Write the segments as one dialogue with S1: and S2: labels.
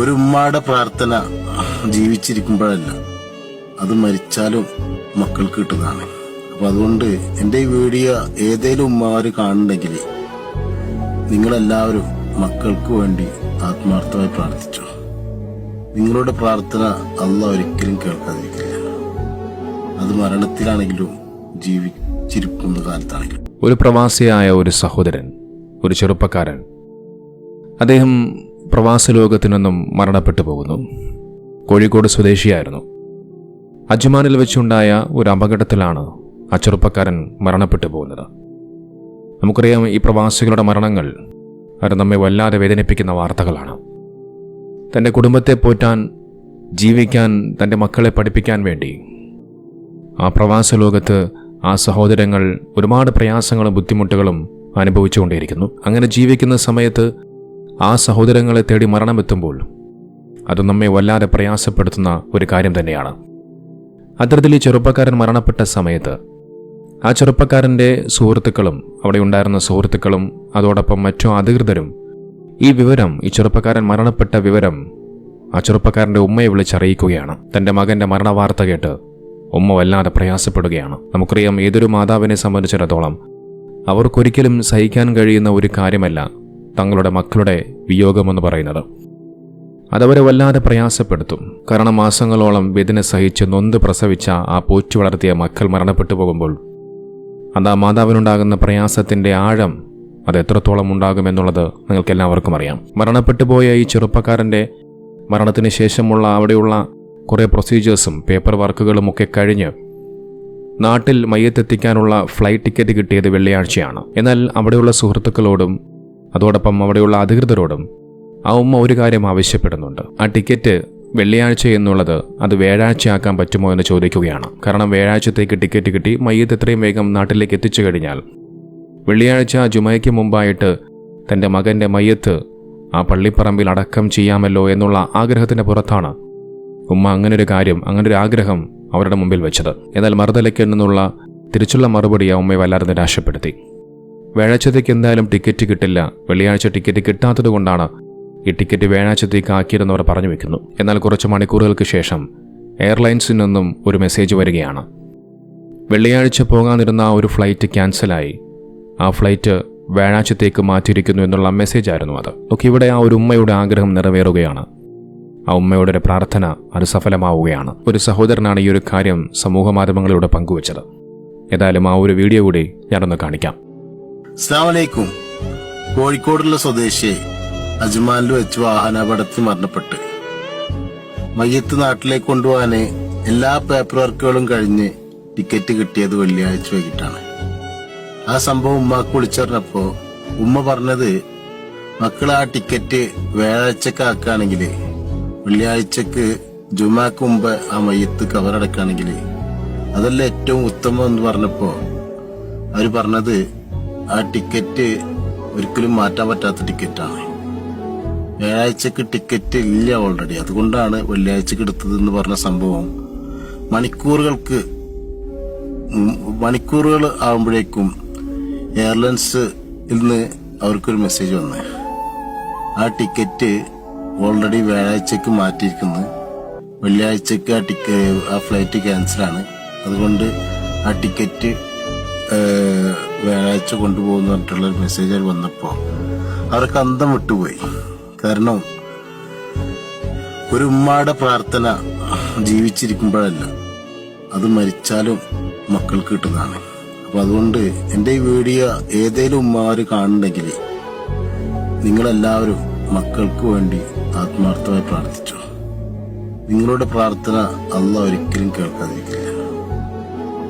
S1: ഒരു പ്രാർത്ഥന ജീവിച്ചിരിക്കുമ്പോഴല്ല. അത് മരിച്ചാലും മക്കൾക്ക് കിട്ടുന്നതാണ്. അപ്പൊ അതുകൊണ്ട് എന്റെ ഈ വീഡിയോ ഏതേലും ഉമ്മമാര് കാണുന്നുണ്ടെങ്കിൽ നിങ്ങളെല്ലാവരും മക്കൾക്ക് വേണ്ടി ആത്മാർത്ഥമായി പ്രാർത്ഥിച്ചു. നിങ്ങളുടെ പ്രാർത്ഥന അല്ല ഒരിക്കലും കേൾക്കാതിരിക്കില്ല. അത് മരണത്തിലാണെങ്കിലും ജീവിച്ചിരിക്കുന്ന കാലത്താണെങ്കിലും.
S2: ഒരു പ്രവാസിയായ ഒരു സഹോദരൻ ഒരു ചെറുപ്പക്കാരൻ. അദ്ദേഹം പ്രവാസ ലോകത്തു നിന്നും മരണപ്പെട്ടു പോകുന്നു. കോഴിക്കോട് സ്വദേശിയായിരുന്നു. അജ്മാനിൽ വെച്ചുണ്ടായ ഒരു അപകടത്തിലാണ് ആ ചെറുപ്പക്കാരൻ മരണപ്പെട്ടു പോകുന്നത്. നമുക്കറിയാം ഈ പ്രവാസികളുടെ മരണങ്ങൾ അവർ നമ്മെ വല്ലാതെ വേദനിപ്പിക്കുന്ന വാർത്തകളാണ്. തന്റെ കുടുംബത്തെ പോറ്റാൻ ജീവിക്കാൻ തന്റെ മക്കളെ പഠിപ്പിക്കാൻ വേണ്ടി ആ പ്രവാസ ലോകത്ത് ആ സഹോദരങ്ങൾ ഒരുപാട് പ്രയാസങ്ങളും ബുദ്ധിമുട്ടുകളും അനുഭവിച്ചുകൊണ്ടേയിരിക്കുന്നു. അങ്ങനെ ജീവിക്കുന്ന സമയത്ത് ആ സഹോദരങ്ങളെ തേടി മരണമെത്തുമ്പോൾ അത് നമ്മെ വല്ലാതെ പ്രയാസപ്പെടുത്തുന്ന ഒരു കാര്യം തന്നെയാണ്. അത്തരത്തിൽ ഈ ചെറുപ്പക്കാരൻ മരണപ്പെട്ട സമയത്ത് ആ ചെറുപ്പക്കാരന്റെ സുഹൃത്തുക്കളും അവിടെ ഉണ്ടായിരുന്ന സുഹൃത്തുക്കളും അതോടൊപ്പം മറ്റു അധികൃതരും ഈ വിവരം ഈ ചെറുപ്പക്കാരൻ മരണപ്പെട്ട വിവരം ആ ചെറുപ്പക്കാരന്റെ ഉമ്മയെ വിളിച്ചറിയിക്കുകയാണ്. തന്റെ മകന്റെ മരണവാർത്ത കേട്ട് ഉമ്മ വല്ലാതെ പ്രയാസപ്പെടുകയാണ്. നമുക്കറിയാം ഏതൊരു മാതാവിനെ സംബന്ധിച്ചിടത്തോളം അവർക്കൊരിക്കലും സഹിക്കാൻ കഴിയുന്ന ഒരു കാര്യമല്ല തങ്ങളുടെ മക്കളുടെ വിയോഗമെന്ന് പറയുന്നത്. അതവരെ വല്ലാതെ പ്രയാസപ്പെടുത്തും. കാരണം മാസങ്ങളോളം വേദന സഹിച്ച് നൊന്ത് പ്രസവിച്ച ആ പോറ്റു വളർത്തിയ മക്കൾ മരണപ്പെട്ടു പോകുമ്പോൾ അതാ മാതാവിനുണ്ടാകുന്ന പ്രയാസത്തിന്റെ ആഴം അത് എത്രത്തോളം ഉണ്ടാകുമെന്നുള്ളത് നിങ്ങൾക്കെല്ലാവർക്കും അറിയാം. മരണപ്പെട്ടു പോയ ഈ ചെറുപ്പക്കാരന്റെ മരണത്തിന് ശേഷമുള്ള അവിടെയുള്ള കുറേ പ്രൊസീജിയേഴ്സും പേപ്പർ വർക്കുകളും ഒക്കെ കഴിഞ്ഞ് നാട്ടിൽ മയ്യത്തെത്തിക്കാനുള്ള ഫ്ലൈറ്റ് ടിക്കറ്റ് കിട്ടിയത് വെള്ളിയാഴ്ചയാണ്. എന്നാൽ അവിടെയുള്ള സുഹൃത്തുക്കളോടും അതോടൊപ്പം അവിടെയുള്ള അധികൃതരോടും ആ ഉമ്മ ഒരു കാര്യം ആവശ്യപ്പെടുന്നുണ്ട്. ആ ടിക്കറ്റ് വെള്ളിയാഴ്ച എന്നുള്ളത് അത് വ്യാഴാഴ്ചയാക്കാൻ പറ്റുമോ എന്ന് ചോദിക്കുകയാണ്. കാരണം വ്യാഴാഴ്ചത്തേക്ക് ടിക്കറ്റ് കിട്ടി മയ്യത്ത് എത്രയും വേഗം നാട്ടിലേക്ക് എത്തിച്ചു കഴിഞ്ഞാൽ വെള്ളിയാഴ്ച ജുമയ്ക്ക് മുമ്പായിട്ട് തന്റെ മകന്റെ മയ്യത്ത് ആ പള്ളിപ്പറമ്പിൽ അടക്കം ചെയ്യാമല്ലോ എന്നുള്ള ആഗ്രഹത്തിന്റെ പുറത്താണ് ഉമ്മ അങ്ങനൊരു കാര്യം അങ്ങനൊരു ആഗ്രഹം അവരുടെ മുമ്പിൽ വെച്ചത്. എന്നാൽ മറുതലയ്ക്ക് നിന്നുള്ള തിരിച്ചുള്ള മറുപടി ആ ഉമ്മയെ വല്ലാതെ നിരാശപ്പെടുത്തി. വ്യാഴാഴ്ചത്തേക്ക് എന്തായാലും ടിക്കറ്റ് കിട്ടില്ല. വെള്ളിയാഴ്ച ടിക്കറ്റ് കിട്ടാത്തത് കൊണ്ടാണ് ഈ ടിക്കറ്റ് വ്യാഴാഴ്ചത്തേക്ക് ആക്കിയതെന്നവർ പറഞ്ഞു വെക്കുന്നു. എന്നാൽ കുറച്ച് മണിക്കൂറുകൾക്ക് ശേഷം എയർലൈൻസിൽ നിന്നും ഒരു മെസ്സേജ് വരികയാണ്. വെള്ളിയാഴ്ച പോകാനിരുന്ന ആ ഒരു ഫ്ലൈറ്റ് ക്യാൻസലായി. ആ ഫ്ലൈറ്റ് വ്യാഴാഴ്ചത്തേക്ക് മാറ്റിയിരിക്കുന്നു എന്നുള്ള മെസ്സേജ് ആയിരുന്നു അത്. ഒക്കെ ഇവിടെ ആ ഒരു ഉമ്മയുടെ ആഗ്രഹം നിറവേറുകയാണ്. ആ ഉമ്മയുടെ ഒരു പ്രാർത്ഥന അത് സഫലമാവുകയാണ്. ഒരു സഹോദരനാണ് ഈ ഒരു കാര്യം സമൂഹ മാധ്യമങ്ങളിലൂടെ പങ്കുവച്ചത്. ഏതായാലും ആ ഒരു വീഡിയോ കൂടി ഞാനൊന്ന് കാണിക്കാം.
S1: അസ്സാമലൈക്കും കോഴിക്കോടുള്ള സ്വദേശി അജ്മാനിൽ വെച്ച് വാഹനാപകടത്തിൽ മരണപ്പെട്ട്. മയ്യത്ത് നാട്ടിലേക്ക് കൊണ്ടുപോകാന് എല്ലാ പേപ്പർ വർക്കുകളും കഴിഞ്ഞ് ടിക്കറ്റ് കിട്ടിയത് വെള്ളിയാഴ്ച വൈകിട്ടാണ്. ആ സംഭവം ഉമ്മാക്ക് വിളിച്ചറിഞ്ഞപ്പോ ഉമ്മ പറഞ്ഞത് മക്കൾ ആ ടിക്കറ്റ് വ്യാഴാഴ്ചക്ക് ആക്കുകയാണെങ്കിൽ വെള്ളിയാഴ്ചക്ക് ജുമാക്ക് മുമ്പ് ആ മയ്യത്ത് കവറടക്കുകയാണെങ്കിൽ അതല്ല ഏറ്റവും ഉത്തമം എന്ന് പറഞ്ഞപ്പോ അവർ പറഞ്ഞത് ആ ടിക്കറ്റ് ഒരിക്കലും മാറ്റാൻ പറ്റാത്ത ടിക്കറ്റാണ്. വ്യാഴാഴ്ചക്ക് ടിക്കറ്റ് ഇല്ല ഓൾറെഡി അതുകൊണ്ടാണ് വെള്ളിയാഴ്ചക്ക് എടുത്തത് എന്ന് പറഞ്ഞ സംഭവം. മണിക്കൂറുകൾക്ക് മണിക്കൂറുകൾ ആകുമ്പോഴേക്കും എയർലൈൻസ് ഇന്ന് അവർക്കൊരു മെസ്സേജ് വന്നു. ആ ടിക്കറ്റ് ഓൾറെഡി വ്യാഴാഴ്ചക്ക് മാറ്റിയിരിക്കുന്നു. വെള്ളിയാഴ്ചക്ക് ആ ടിക്ക ആ ഫ്ലൈറ്റ് ക്യാൻസലാണ് അതുകൊണ്ട് ആ ടിക്കറ്റ് വ്യാഴാഴ്ച കൊണ്ടുപോകുന്ന പറഞ്ഞിട്ടുള്ള ഒരു മെസ്സേജ് വന്നപ്പോൾ അവർക്ക് അന്തം വിട്ടുപോയി. കാരണം ഒരു ഉമ്മയുടെ പ്രാർത്ഥന ജീവിച്ചിരിക്കുമ്പോഴല്ല അത് മരിച്ചാലും മക്കൾക്ക് കിട്ടുന്നതാണ്. അപ്പൊ അതുകൊണ്ട് എന്റെ ഈ വീഡിയോ ഏതേലും ഉമ്മമാര് കാണുന്നുണ്ടെങ്കിൽ നിങ്ങളെല്ലാവരും മക്കൾക്ക് വേണ്ടി ആത്മാർത്ഥമായി പ്രാർത്ഥിച്ചു. നിങ്ങളുടെ പ്രാർത്ഥന അല്ല ഒരിക്കലും കേൾക്കാതിരിക്കില്ല.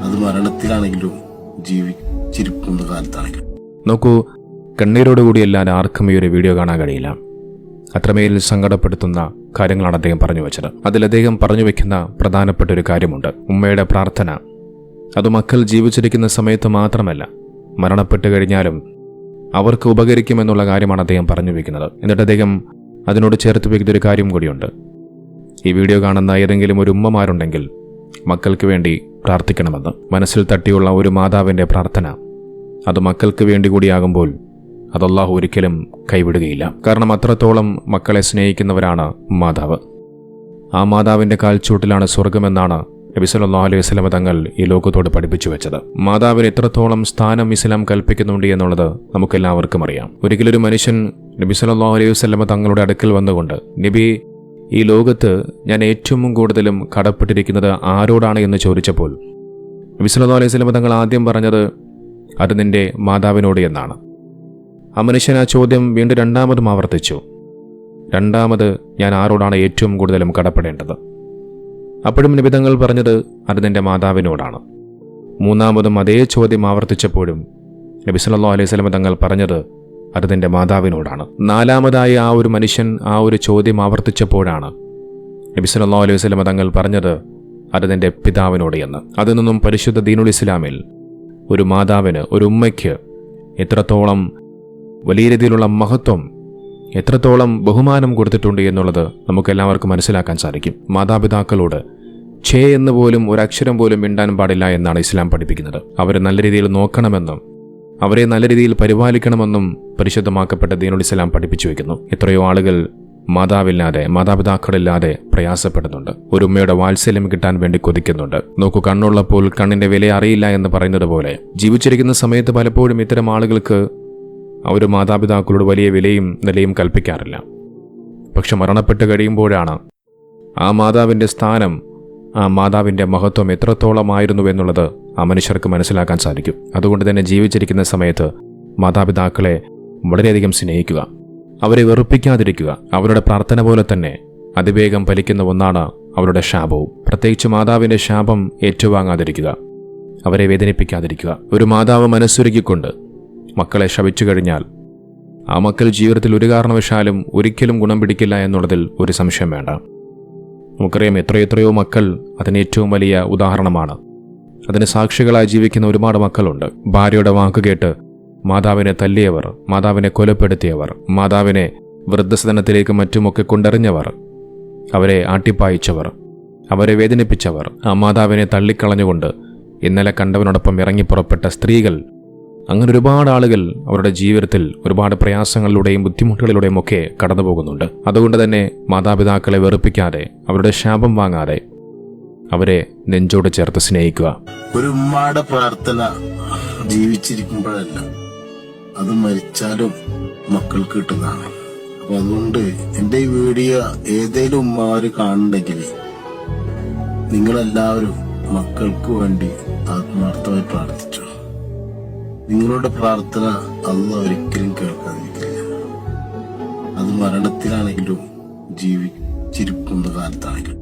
S1: അത് മരണത്തിലാണെങ്കിലും ജീവിച്ചിരിക്കുന്ന കാലത്താണെങ്കിൽ
S2: നോക്കൂ കണ്ണീരോടുകൂടി അല്ലാതെ ആർക്കും ഈ ഒരു വീഡിയോ കാണാൻ കഴിയില്ല. അത്രമേൽ സങ്കടപ്പെടുത്തുന്ന കാര്യങ്ങളാണ് അദ്ദേഹം പറഞ്ഞു വെച്ചത്. അതിൽ അദ്ദേഹം പറഞ്ഞു വെക്കുന്ന പ്രധാനപ്പെട്ട ഒരു കാര്യമുണ്ട്. ഉമ്മയുടെ പ്രാർത്ഥന. അത് മക്കൾ ജീവിച്ചിരിക്കുന്ന സമയത്ത് മാത്രമല്ല മരണപ്പെട്ടു കഴിഞ്ഞാലും അവർക്ക് ഉപകരിക്കുമെന്നുള്ള കാര്യമാണ് അദ്ദേഹം പറഞ്ഞു വെക്കുന്നത്. എന്നിട്ട് അദ്ദേഹം അതിനോട് ചേർത്ത് വയ്ക്കുന്ന ഒരു കാര്യം കൂടിയുണ്ട്. ഈ വീഡിയോ കാണുന്ന ഏതെങ്കിലും ഒരു ഉമ്മമാരുണ്ടെങ്കിൽ മക്കൾക്ക് വേണ്ടി പ്രാർത്ഥിക്കണമെന്ന് മനസ്സിൽ തട്ടിയുള്ള ഒരു മാതാവിന്റെ പ്രാർത്ഥന അത് മക്കൾക്ക് വേണ്ടി കൂടിയാകുമ്പോൾ അത് അള്ളാഹു ഒരിക്കലും കൈവിടുകയില്ല. കാരണം അത്രത്തോളം മക്കളെ സ്നേഹിക്കുന്നവരാണ് മാതാവ്. ആ മാതാവിന്റെ കാൽച്ചൂട്ടിലാണ് സ്വർഗമെന്നാണ് നബി സല്ലല്ലാഹു അലൈഹി വസല്ലമ തങ്ങൾ ഈ ലോകത്തോട് പഠിപ്പിച്ചു വെച്ചത്. മാതാവിന് എത്രത്തോളം സ്ഥാനം ഇസ്ലാം കൽപ്പിക്കുന്നുണ്ട് എന്നുള്ളത് നമുക്കെല്ലാവർക്കും അറിയാം. ഒരിക്കലൊരു മനുഷ്യൻ നബി സല്ലല്ലാഹു അലൈഹി വസല്ലമ തങ്ങളുടെ അടുക്കൽ വന്നുകൊണ്ട് നബി ഈ ലോകത്ത് ഞാൻ ഏറ്റവും കൂടുതലും കടപ്പെട്ടിരിക്കുന്നത് ആരോടാണ് എന്ന് ചോദിച്ചപ്പോൾ സല്ലല്ലാഹു അലൈഹി സ്വലമ തങ്ങൾ ആദ്യം പറഞ്ഞത് അത് നിന്റെ മാതാവിനോട് എന്നാണ്. ആ മനുഷ്യൻ ആ ചോദ്യം വീണ്ടും രണ്ടാമതും ആവർത്തിച്ചു. രണ്ടാമത് ഞാൻ ആരോടാണ് ഏറ്റവും കൂടുതലും കടപ്പെടേണ്ടത്? അപ്പോഴും നിബിധങ്ങൾ പറഞ്ഞത് അത് നിന്റെ മാതാവിനോടാണ്. മൂന്നാമതും അതേ ചോദ്യം ആവർത്തിച്ചപ്പോഴും നബി സല്ലല്ലാഹു അലൈഹി സ്വലമ തങ്ങൾ പറഞ്ഞത് അത് നിന്റെ മാതാവിനോടാണ്. നാലാമതായി ആ ഒരു മനുഷ്യൻ ആ ഒരു ചോദ്യം ആവർത്തിച്ചപ്പോഴാണ് നബി സല്ലല്ലാഹു അലൈഹി വസ്ലമ തങ്ങൾ പറഞ്ഞത് അത് നിന്റെ പിതാവിനോട് എന്ന്. അതിൽ നിന്നും പരിശുദ്ധ ദീനുൽ ഇസ്ലാമിൽ ഒരു മാതാവിന് ഒരു ഉമ്മയ്ക്ക് എത്രത്തോളം വലിയ രീതിയിലുള്ള മഹത്വം എത്രത്തോളം ബഹുമാനം കൊടുത്തിട്ടുണ്ട് എന്നുള്ളത് നമുക്കെല്ലാവർക്കും മനസ്സിലാക്കാൻ സാധിക്കും. മാതാപിതാക്കളോട് ഛേ എന്ന് പോലും ഒരക്ഷരം പോലും മിണ്ടാൻ പാടില്ല എന്നാണ് ഇസ്ലാം പഠിപ്പിക്കുന്നത്. അവരെ നല്ല രീതിയിൽ നോക്കണമെന്നും അവരെ നല്ല രീതിയിൽ പരിപാലിക്കണമെന്നും പരിശുദ്ധമാക്കപ്പെട്ട ദീനുൽ ഇസ്ലാം പഠിപ്പിച്ചു വയ്ക്കുന്നു എത്രയോ ആളുകൾ മാതാവില്ലാതെ മാതാപിതാക്കളില്ലാതെ പ്രയാസപ്പെടുന്നുണ്ട്. ഒരു ഉമ്മയുടെ വാത്സല്യം കിട്ടാൻ വേണ്ടി കൊതിക്കുന്നുണ്ട്. നോക്കൂ കണ്ണുള്ളപ്പോൾ കണ്ണിന്റെ വില അറിയില്ല എന്ന് പറയുന്നത് പോലെ. ജീവിച്ചിരിക്കുന്ന സമയത്ത് പലപ്പോഴും ഇത്തരം ആളുകൾക്ക് അവർ മാതാപിതാക്കളോട് വലിയ വിലയും നിലയും കൽപ്പിക്കാറില്ല. പക്ഷെ മരണപ്പെട്ട് കഴിയുമ്പോഴാണ് ആ മാതാവിന്റെ സ്ഥാനം ആ മാതാവിന്റെ മഹത്വം എത്രത്തോളമായിരുന്നു എന്നുള്ളത് ആ മനുഷ്യർക്ക് മനസ്സിലാക്കാൻ സാധിക്കും. അതുകൊണ്ട് തന്നെ ജീവിച്ചിരിക്കുന്ന സമയത്ത് മാതാപിതാക്കളെ വളരെയധികം സ്നേഹിക്കുക. അവരെ വെറുപ്പിക്കാതിരിക്കുക. അവരുടെ പ്രാർത്ഥന പോലെ തന്നെ അതിവേഗം ഫലിക്കുന്ന ഒന്നാണ് അവരുടെ ശാപവും. പ്രത്യേകിച്ച് മാതാവിന്റെ ശാപം ഏറ്റുവാങ്ങാതിരിക്കുക. അവരെ വേദനിപ്പിക്കാതിരിക്കുക. ഒരു മാതാവ് മനസ്സൊരുക്കിക്കൊണ്ട് മക്കളെ ശപിച്ചു കഴിഞ്ഞാൽ ആ മക്കൾ ജീവിതത്തിൽ ഒരു കാരണവശാലും ഒരിക്കലും ഗുണം പിടിക്കില്ല എന്നുള്ളതിൽ ഒരു സംശയം വേണ്ട. നമുക്കറിയാം എത്രയെത്രയോ മക്കൾ അതിന് ഏറ്റവും വലിയ ഉദാഹരണമാണ്. അതിന് സാക്ഷികളായി ജീവിക്കുന്ന ഒരുപാട് മക്കളുണ്ട്. ഭാര്യയുടെ വാക്ക് കേട്ട് മാതാവിനെ തല്ലിയവർ മാതാവിനെ കൊലപ്പെടുത്തിയവർ മാതാവിനെ വൃദ്ധസദനത്തിലേക്ക് മറ്റുമൊക്കെ കൊണ്ടെറിഞ്ഞവർ അവരെ ആട്ടിപ്പായിച്ചവർ അവരെ വേദനിപ്പിച്ചവർ ആ മാതാവിനെ തള്ളിക്കളഞ്ഞുകൊണ്ട് ഇന്നലെ കണ്ടവനോടൊപ്പം ഇറങ്ങിപ്പുറപ്പെട്ട സ്ത്രീകൾ അങ്ങനെ ഒരുപാട് ആളുകൾ അവരുടെ ജീവിതത്തിൽ ഒരുപാട് പ്രയാസങ്ങളിലൂടെയും ബുദ്ധിമുട്ടുകളിലൂടെയും ഒക്കെ കടന്നു പോകുന്നുണ്ട് അതുകൊണ്ട് തന്നെ മാതാപിതാക്കളെ വെറുപ്പിക്കാതെ അവരുടെ ശാപം വാങ്ങാതെ അവരെ നെഞ്ചോട് ചേർത്ത് സ്നേഹിക്കുക.
S1: ഒരു ഉമ്മയുടെ പ്രാർത്ഥന ജീവിച്ചിരിക്കുമ്പോഴല്ല. അത് മരിച്ചാലും മക്കൾ കിട്ടുന്നതാണ്. അപ്പൊ അതുകൊണ്ട് എന്റെ ഈ വീഡിയോ ഏതേലും ഉമ്മമാര് കാണുന്നുണ്ടെങ്കിൽ നിങ്ങളെല്ലാവരും മക്കൾക്ക് വേണ്ടി ആത്മാർത്ഥമായി പ്രാർത്ഥിച്ചു. നിങ്ങളുടെ പ്രാർത്ഥന അന്ന് ഒരിക്കലും കേൾക്കാതിരിക്കില്ല. അത് മരണത്തിലാണെങ്കിലും ജീവിച്ചിരിക്കുന്ന കാലത്താണെങ്കിലും.